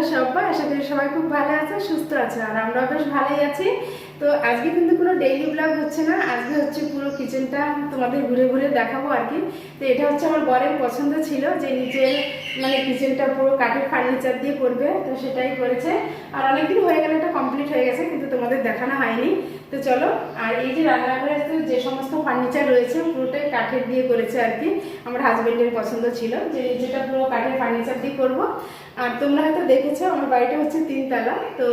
তোমরা সবাই আশা করি সবাই খুব ভালো আছে, সুস্থ আছে, আর আমরাও বেশ ভালোই আছি। তো আজকে কিন্তু কোনো ডেইলি ব্লগ হচ্ছে না, আজকে হচ্ছে পুরো কিচেনটা তোমাদের ঘুরে ঘুরে দেখাবো আর কি। তো এটা হচ্ছে আমার বরের পছন্দ ছিল, যে নিজের মানে কিচেনটা পুরো কাঠের ফার্নিচার দিয়ে করবে, তো সেটাই করেছে। আর অনেকদিন হয়ে গেলে, এটা কমপ্লিট হয়ে গেছে, কিন্তু তোমাদের দেখানো হয়নি। তো চলো, আর এই যে রান্নাঘরে যে সমস্ত ফার্নিচার রয়েছে পুরোটাই কাঠের দিয়ে করেছে আর কি, আমার হাজব্যান্ডের পছন্দ ছিল, যে যেটা পুরো কাঠের ফার্নিচার দিয়ে করব। আর তোমরা হয়তো দেখেছ, আমার বাড়িটা হচ্ছে তিনতলা, তো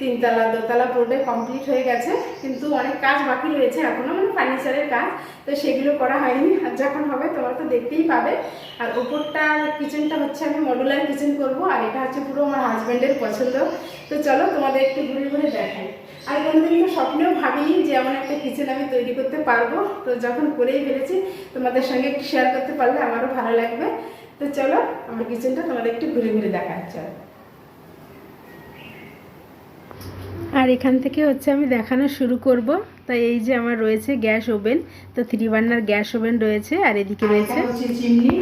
তিনতলা, দোতলা পুরোটাই কমপ্লিট হয়ে গেছে, কিন্তু অনেক কাজ বাকি রয়েছে এখনও মানে ফার্নিচারের কাজ, তো সেগুলো করা হয়নি। আর যখন হবে, তোমরা তো দেখতেই পাবে। আর ওপরটা কিচেনটা হচ্ছে আমি মডুলার কিচেন করব, আর এটা হচ্ছে পুরো আমার হাজব্যান্ডের পছন্দ। তো চলো, তোমাদের একটু ঘুরে ঘুরে দেখাই। আর কোনোদিন স্বপ্নেও ভাবিনি যে এমন একটা কিচেন আমি তৈরি করতে পারব। তো যখন করেই ফেলেছি, তোমাদের সঙ্গে একটু শেয়ার করতে পারলে আমারও ভালো লাগবে। তো চলো, আমার কিচেনটা তোমাদের একটু ঘুরে ঘুরে দেখা চলো। আর এখান থেকে হচ্ছে আমি দেখানো শুরু করব। তাই এই যে আমার রয়েছে গ্যাস ওভেন তো থ্রি বার্নার গ্যাস ওভেন রয়েছে আর এদিকে রয়েছে চিমনি।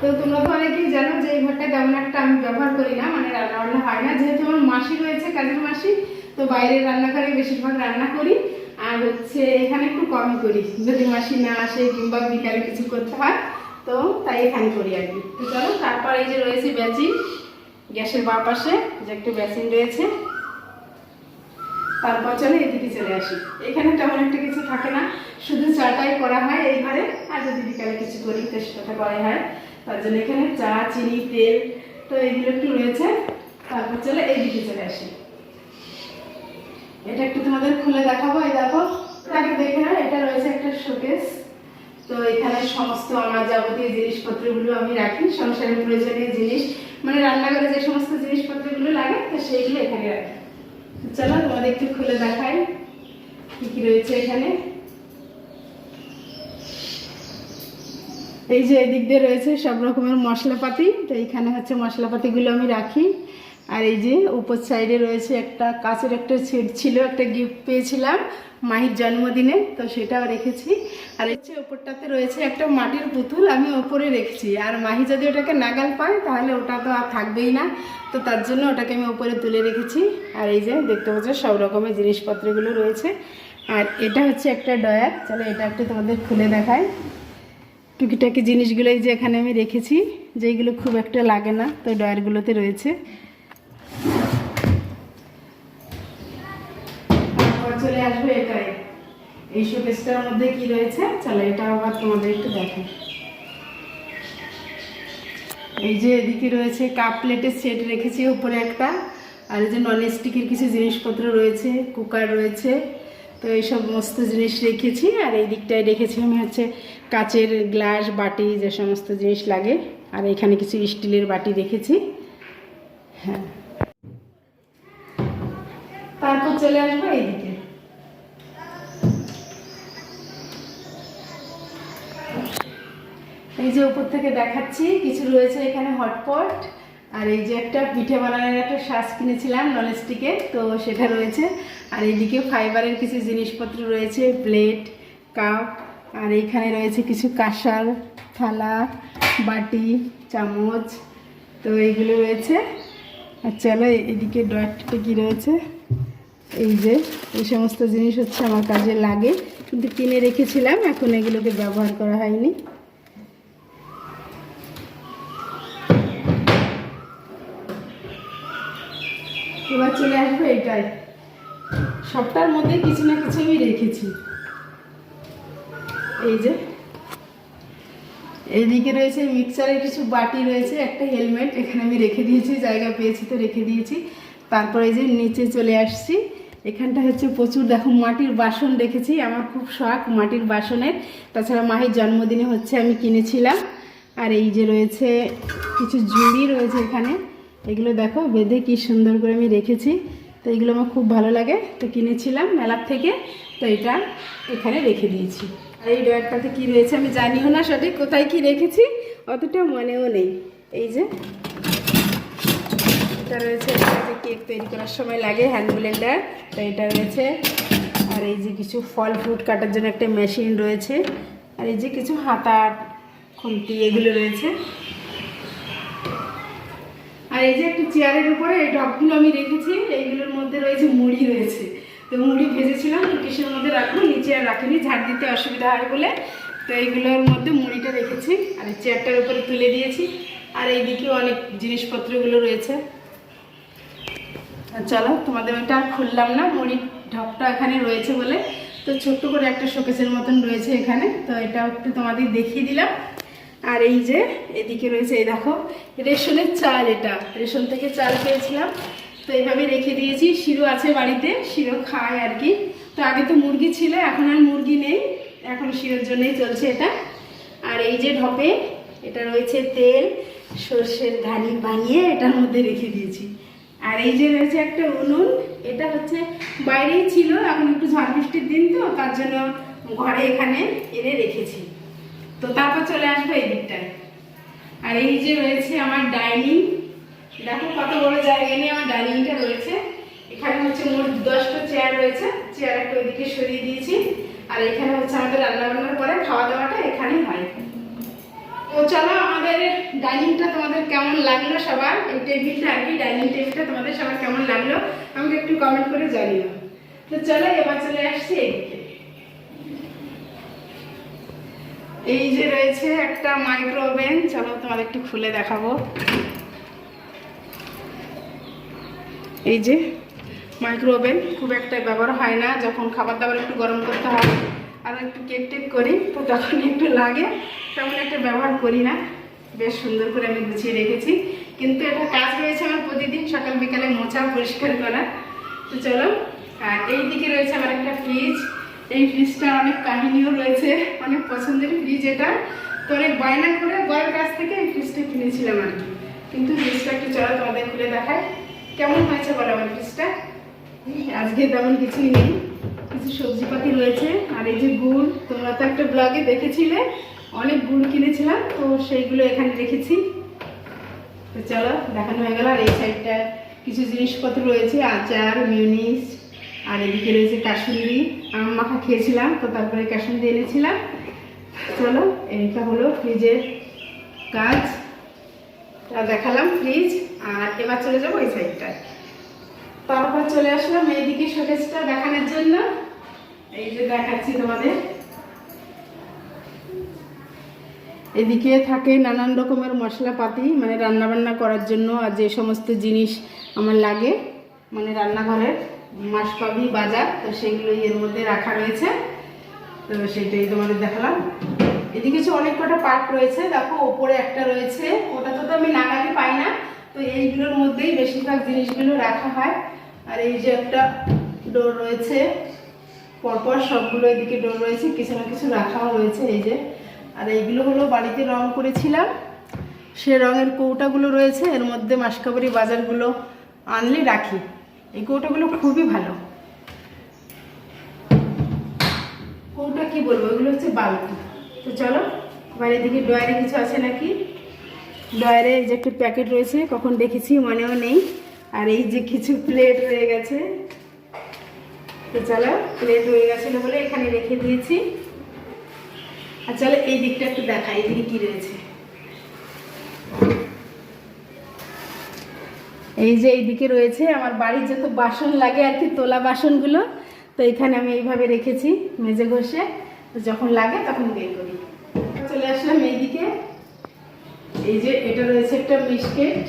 তো তোমরা তো অনেকেই জানো যে এই ঘরটা তেমন একটা আমি ব্যবহার করি না মানে রান্না বান্না হয় না। যেহেতু আমার মাসি রয়েছে কাজের মাসি তো বাইরের রান্নাঘরে বেশিরভাগ রান্না করি। আর হচ্ছে এখানে একটু কমই করি। যদি মাসি না আসে কিংবা বিকালে কিছু করতে হয় তো তাই এখানে করি আর কি। তো চলো তারপর এই যে রয়েছে বেচিন গ্যাসের বাঁ পাশে যে একটু বেসিন রয়েছে। তারপর চলে এদিকে চলে আসি। এখানে তেমন একটা কিছু থাকে না, শুধু চাটাই করা হয় এই ঘরে, আর যদি বিকালে কিছু করি, তো সেটা করাই হয়। তার জন্য এখানে চা, চিনি, তেল, তো এগুলো একটু রয়েছে। তারপর চলে এইদিকে চলে আসি। এটা একটু তোমাদের খুলে দেখাবো, এই দেখো। আগে দেখে না এটা রয়েছে একটা শোকেস তো এখানে সমস্ত আমার যাবতীয় জিনিসপত্রগুলো আমি রাখি, সংসারের প্রয়োজনীয় জিনিস। মানে রান্নাঘরে যে সমস্ত জিনিসপত্রগুলো লাগে, তো সেইগুলো এখানে রাখি। চলো, তোমাদের একটু খুলে দেখাই কি কি রয়েছে এখানে। এই যে এদিক দিয়ে রয়েছে সব রকমের মশলাপাতি, তো এইখানে হচ্ছে মশলাপাতিগুলো আমি রাখি। আর এই যে উপর সাইডে রয়েছে একটা কাঁচের একটা সেট ছিল একটা গিফট পেয়েছিলাম, মাহির জন্মদিনে, তো সেটাও রেখেছি। আর হচ্ছে ওপরটাতে রয়েছে একটা মাটির পুতুল, আমি ওপরে রেখেছি। আর মাহি যদি ওটাকে নাগাল পায়, তাহলে ওটা তো আর থাকবেই না। তো তার জন্য ওটাকে আমি ওপরে তুলে রেখেছি। আর এই যে দেখতে পাচ্ছ, সব রকমের জিনিসপত্রগুলো রয়েছে। আর এটা হচ্ছে একটা ডয়ার, চলো এটা একটু তোমাদের খুলে দেখায় টুকিটাকি জিনিসগুলোই যে এখানে আমি রেখেছি যেগুলো খুব একটা লাগে না, তো ডয়ারগুলোতে রয়েছে তারপর চলে আসবে এটাই। এই শোকেসটার মধ্যে কি রয়েছে? চলো এটা আবার তোমাদের একটু দেখাই। এই যে এদিকে রয়েছে কাপ প্লেটের সেট রেখেছি উপরে একটা। আর এই যে নন স্টিকের কিছু জিনিসপত্র রয়েছে কুকার রয়েছে। তো এই সমস্ত জিনিস রেখেছি। আর এই দিকটায় রেখেছি আমি হচ্ছে কাচের গ্লাস বাটি, যে সমস্ত জিনিস লাগে। আর এখানে কিছু স্টিলের বাটি রেখেছি। হ্যাঁ। তারপর চলে আসব এইদিকে। এই যে উপর থেকে দেখাচ্ছি, কিছু রয়েছে এখানে হটপট। আর এই যে একটা পিঠে বানানোর একটা শ্বাস কিনেছিলাম ননস্টিকে, তো সেটা রয়েছে। আর এইদিকে ফাইবারের কিছু জিনিসপত্র রয়েছে প্লেট কাপ, আর এইখানে রয়েছে কিছু কাঁসার থালা, বাটি, চামচ, তো এইগুলো রয়েছে। আর চলো এদিকে ডয়ারটাতে কী রয়েছে? এই যে, এই সমস্ত জিনিস হচ্ছে আমার কাজে লাগে। কিন্তু কিনে রেখেছিলাম, এখন এগুলোকে ব্যবহার করা হয়নি। এবার চলে আসবে এটাই। সবটার মধ্যে কিছু না কিছু আমি রেখেছি। এই যে, এইদিকে রয়েছে মিক্সারের কিছু বাটি রয়েছে, একটা হেলমেট, এখানে আমি রেখে দিয়েছি, জায়গা পেয়েছি তো রেখে দিয়েছি। তারপরে এই যে নিচে চলে আসছি, এখানটা হচ্ছে প্রচুর, দেখো মাটির বাসন রেখেছি, আমার খুব শখ মাটির বাসনের। তাছাড়া মাহির জন্মদিনে হচ্ছে আমি কিনেছিলাম, আর এই যে রয়েছে কিছু ঝুড়ি রয়েছে এখানে। এগুলো দেখো, বেঁধে কি সুন্দর করে আমি রেখেছি। তো এগুলো আমার খুব ভালো লাগে। তো কিনেছিলাম মেলার থেকে, তো এটা এখানে রেখে দিয়েছি। আর এই ডয়ারটাতে কি রয়েছে আমি জানিও না সঠিক, কোথায় কি রেখেছি, অতটা মনেও নেই। এই যে, এটা রয়েছে এটা যে কেক তৈরি করার সময় লাগে হ্যান্ড ব্লেন্ডার তো এটা রয়েছে, আর এই যে কিছু ফল ফ্রুট কাটার জন্য একটা মেশিন রয়েছে। আর এই যে কিছু হাতা খুন্তি, এগুলো রয়েছে। এই যে একটু চেয়ারের উপরে এই ডবগুলো আমি রেখেছি, এইগুলোর মধ্যে রয়েছে মুড়ি রয়েছে। তো মুড়ি ভেজেছিলাম কিসের মধ্যে রাখব? নিচে আর রাখিনি, ঝাড় দিতে অসুবিধা হয় বলে। তো এইগুলোর মধ্যে মুড়িটা রেখেছি, আর এই চেয়ারটার উপরে তুলে দিয়েছি। আর এইদিকেও অনেক জিনিসপত্রগুলো রয়েছে। চলো, তোমাদের ওইটা আর খুললাম না, মুড়ির ঢপটা এখানে রয়েছে বলে। তো ছোট্ট করে একটা শোকেসের মতন রয়েছে এখানে। তো এটা একটু তোমাদের দেখিয়ে দিলাম। আর এই যে, এদিকে রয়েছে, এই দেখো, রেশনের চাল এটা। রেশন থেকে চাল পেয়েছিলাম। তো এইভাবে রেখে দিয়েছি। শিরো আছে বাড়িতে, শিরো খায় আর কি। তো আগে তো মুরগি ছিল, এখন আর মুরগি নেই। এখন শিরোর জন্যই চলছে এটা। আর এই যে ঢপে, এটা রয়েছে তেল, সর্ষের ঘানি বানিয়ে এটার মধ্যে রেখে দিয়েছি। আর এই যে রয়েছে একটা উনুন, এটা হচ্ছে বাইরেই ছিল, এখন একটু ঝড় বৃষ্টির দিন তো, তার জন্য ঘরে এখানে এনে রেখেছি। তো তারপর চলে আসব এই দিকটায় আর এই যে রয়েছে আমার ডাইনিং, দেখো কত বড় জায়গা নিয়ে আমার ডাইনিংটা রয়েছে। এখানে হচ্ছে মোট দশটা চেয়ার রয়েছে চেয়ার একটা ওইদিকে সরিয়ে দিয়েছি। আর এখানে হচ্ছে আমাদের রান্না বান্নার পরে খাওয়া দাওয়াটা এখানেই হয়। তো চলো আমাদের ডাইনিংটা তোমাদের কেমন লাগল সবার? এই টেবিলটা আর কি, ডাইনিং টেবিলটা তোমাদের সবার কেমন লাগল আমাকে একটু কমেন্ট করে জানিও। তো চলো এবার চলে আসছি এইদিকে। এই যে রয়েছে একটা মাইক্রো ওভেন চলো তোমাদের একটু খুলে দেখাবো। এই যে মাইক্রো ওভেন খুব একটা ব্যবহার হয় না, যখন খাবার দাবার একটু গরম করতে হয়, আর একটু কেক টেক করি, তো তখন একটু লাগে, তেমন একটা ব্যবহার করি না। বেশ সুন্দর করে আমি গুছিয়ে রেখেছি। কিন্তু এটা কাজ রয়েছে আমার প্রতিদিন সকাল বিকালে মোচা পরিষ্কার করা। তো চলো, আর এই দিকে রয়েছে আমার একটা ফ্রিজ এই ফ্রিজটার অনেক কাহিনীও রয়েছে, অনেক পছন্দের ফ্রিজ এটা। তো অনেক বায়না করে বয়ের কাছ থেকে এই ফ্রিজটা কিনেছিলাম আর কি। কিন্তু ফ্রিজটা একটু চলো তোমাদের খুলে দেখায় কেমন হয়েছে বলো আমার ফ্রিজটা আজকে তেমন কিছুই নেই। কিছু সবজিপাতি রয়েছে, আর এই যে গুড়, তোমরা তো একটা ব্লগে দেখেছিলে, অনেক গুড় কিনেছিলাম, তো সেইগুলো এখানে রেখেছি। তো চলো, দেখানো হয়ে গেল। আর এই সাইডটা কিছু জিনিসপত্র রয়েছে, আচার মিউনিস আর এদিকে রয়েছে কাশ্মীরি আম মাখা খেয়েছিলাম, তো তারপরে কাশ্মীরি এনেছিলাম। চলো এটা হলো ফ্রিজের কাজ। দেখালাম ফ্রিজ, আর এবার চলে যাব ওই সাইডটায়। তারপর চলে আসলাম এইদিকে শোকেসটা দেখানোর জন্য। এই যে দেখাচ্ছি তোমাদের। এদিকে থাকে নানান রকমের মশলাপাতি মানে রান্না বান্না করার জন্য আর যে সমস্ত জিনিস আমার লাগে মানে রান্নাঘরের। মাসপাবি বাজার, তো সেগুলো এর মধ্যে রাখা রয়েছে। তো সেটাই তোমাদের দেখালাম। এদিকে হচ্ছে অনেক কটা পার্ট রয়েছে। দেখো, ওপরে একটা রয়েছে। ওটা তো আমি নাগালে পাই না। তো এইগুলোর মধ্যেই বেশিরভাগ জিনিসগুলো রাখা হয়। আর এই যে একটা ডোর রয়েছে, পরপর সবগুলো এদিকে ডোর রয়েছে। কিছু না কিছু রাখাও রয়েছে এই যে। আর এইগুলো হলো বাড়িতে রং করেছিলাম। সে রঙের কৌটাগুলো রয়েছে। এর মধ্যে মাসকাবারি বাজারগুলো আনলে রাখি। এই কৌটাগুলো খুবই ভালো। কৌটা কি বলব? এগুলো হচ্ছে বালতি। তো চলো বাইরের দিকে ডয়ারে কিছু আছে নাকি? ডয়ারে এই যে একটা প্যাকেট রয়েছে, কখন দেখেছি মনেও নেই। আর এই যে কিছু প্লেট রয়ে গেছে। তো চলো, প্লেট রয়ে গেছিল বলে এখানে রেখে দিয়েছি। আর চলো এই দিকটা একটু দেখা এইদিকে কি রয়েছে। এই যে এইদিকে রয়েছে আমার বাড়ির যত বাসন লাগে আর কি, তোলা বাসনগুলো, তো এখানে আমি এইভাবে রেখেছি মেজে ঘষে। তো যখন লাগে তখন বের করি। চলে আসলাম এইদিকে। এই যে এটা রয়েছে একটা বিস্কিট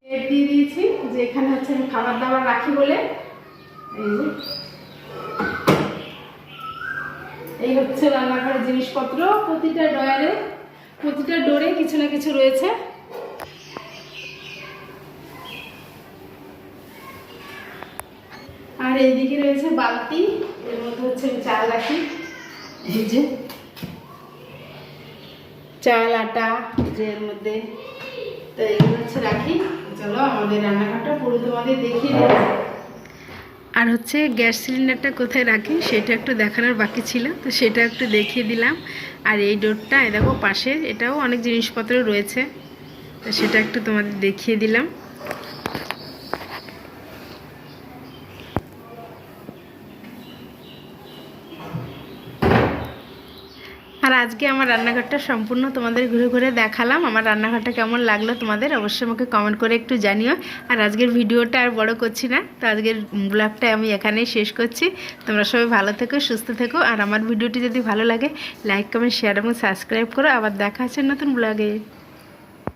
প্লেট দিয়ে দিয়েছি, যে এখানে হচ্ছে আমি খাবার দাবার রাখি বলে। এই যে। এই হচ্ছে রান্নাঘরের জিনিসপত্র। প্রতিটা ডয়ারে প্রতিটা ডোরে কিছু না কিছু রয়েছে আর এইদিকে রয়েছে বালতি এর মধ্যে হচ্ছে আমি চাল রাখি। এই যে। চাল আটা যে এর মধ্যে। তো এগুলো হচ্ছে রাখি। চলো আমাদের রান্নাঘরটা পুরো তোমাদের দেখিয়ে দেবো আর হচ্ছে গ্যাস সিলিন্ডারটা কোথায় রাখি সেটা একটু দেখানোর বাকি ছিল তো সেটা একটু দেখিয়ে দিলাম। আর এই ডোরটা এ দেখো পাশে এটাও অনেক জিনিসপত্র রয়েছে তো সেটা একটু তোমাদের দেখিয়ে দিলাম। আর আজকে আমার রান্নাঘরটা সম্পূর্ণ তোমাদের ঘুরে ঘুরে দেখালাম। আমার রান্নাঘরটা কেমন লাগল তোমাদের অবশ্যই আমাকে কমেন্ট করে একটু জানিও। আর আজকের ভিডিওটা আর বড় করছি না, তো আজকের ব্লগটা আমি এখানেই শেষ করছি। তোমরা সবাই ভালো থেকো, সুস্থ থেকো। আর আমার ভিডিওটি যদি ভালো লাগে লাইক কমেন্ট শেয়ার এবং সাবস্ক্রাইব করো। আবার দেখা আছে নতুন ব্লগে